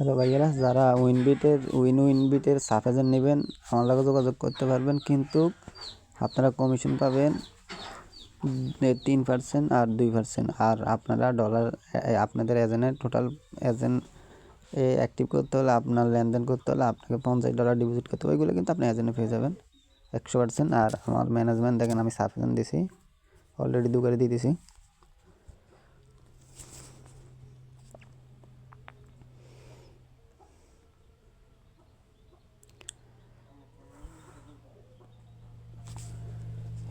Hello ভাইয়েরা, যারা উইনবিটের win উইনবিটের সাফেজেন নেবেন, আমার লগে যোগাযোগ করতে পারবেন। কিন্তু আপনারা কমিশন পাবেন তিন পার্সেন্ট আর দুই পার্সেন্ট আর আপনারা ডলার আপনাদের এজেন্টের টোটাল এজেন্ট এ অ্যাক্টিভ করতে হলে, আপনার লেনদেন করতে হলে, আপনাকে পঞ্চাশ ডলার ডিপোজিট করতে হবে। ওইগুলো কিন্তু আপনি এজেন্টে পেয়ে যাবেন একশো পার্সেন্ট আর আমার ম্যানেজমেন্ট দেখেন, আমি সাফেজেন দিছি অলরেডি দুগারে দিয়ে দিছি।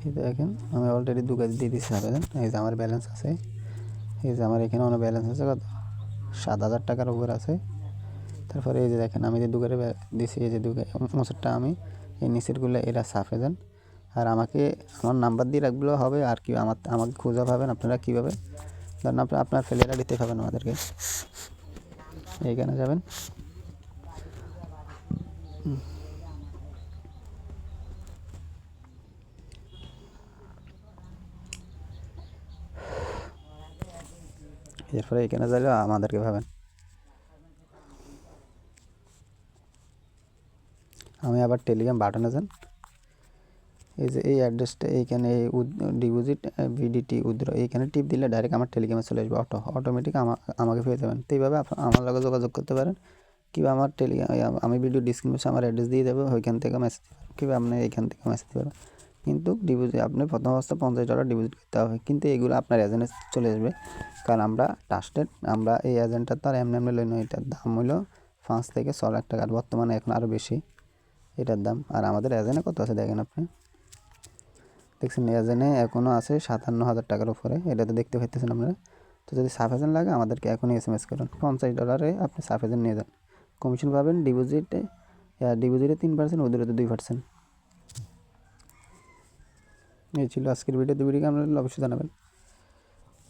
এই দেখেন, আমি অলরেডি দু কেজি দিয়ে দিচ্ছি আবেদন এই যে আমার ব্যালেন্স আছে। এই যে আমার এখানে অনেক ব্যালেন্স আছে, কত? সাত হাজার টাকার উপর আছে। তারপরে এই যে দেখেন, আমি যে দুগারে দিছি, এই যে দুগারে মোসরটা আমি, এই নিচেরগুলো এরা সাফে দেন আর আমাকে আমার নাম্বার দিয়ে রাখলেও হবে, আর কি আমার, আমাকে খুঁজে পাবেন আপনারা কীভাবে। ধরেন আপনি আপনার ফেলেরা দিতে পাবেন আমাদেরকে। এইখানে যাবেন। এরপরে এখানে যাইলে আমাদেরকে ভাবেন। আমি আবার টেলিগ্রাম বাটনে যান। এই যে এই অ্যাড্রেসটা, এইখানে এই ডিপোজিট ভিডিটি উদ্র, এইখানে টিপ দিলে ডাইরেক্ট আমার টেলিগ্রামে চলে আসবে অটো, অটোমেটিক আমাকে পেয়ে যাবেন তো এইভাবে আমার লগে যোগাযোগ করতে পারেন। কিংবা আমার টেলিগ্রাম, আমি ভিডিও ডিসক্রিপশনে আমার অ্যাড্রেস দিয়ে দেবো, ওইখান থেকে মেসেজ কিংবা আপনি এইখান থেকে মেসেজ পাবেন কিন্তু ডিপোজিট, আপনি প্রথম অবস্থা পঞ্চাশ ডলার ডিপোজিট করতে হবে। কিন্তু এগুলো আপনার এজেন্টে চলে আসবে। কারণ আমরা ট্রাস্টেড আমরা এই এজেন্টটার তো আর এমনি এমনি লই এটার দাম হলো পাঁচ থেকে ছ লাখ টাকা আর বর্তমানে এখন আরও বেশি। এটার দাম। আর আমাদের এজেন্টে কত আছে দেখেন আপনি? দেখছেন এজেন্টে এখনও আছে সাতান্ন হাজার টাকার উপরে। এটা তো দেখতে পাইতেছেন আপনারা। তো যদি সাফ এজেন্ট লাগে, আমাদেরকে এখনই এস এম এস করুন। পঞ্চাশ ডলারে আপনি সাফ এজেন্ট নিয়ে যান। কমিশন পাবেন ডিপোজিটে ডিপোজিটে তিন পার্সেন্ট ওদেরতে দুই পার্সেন্ট এই ছিল আজকের ভিডিও ভিডিওকে আপনারা অবশ্যই জানাবেন।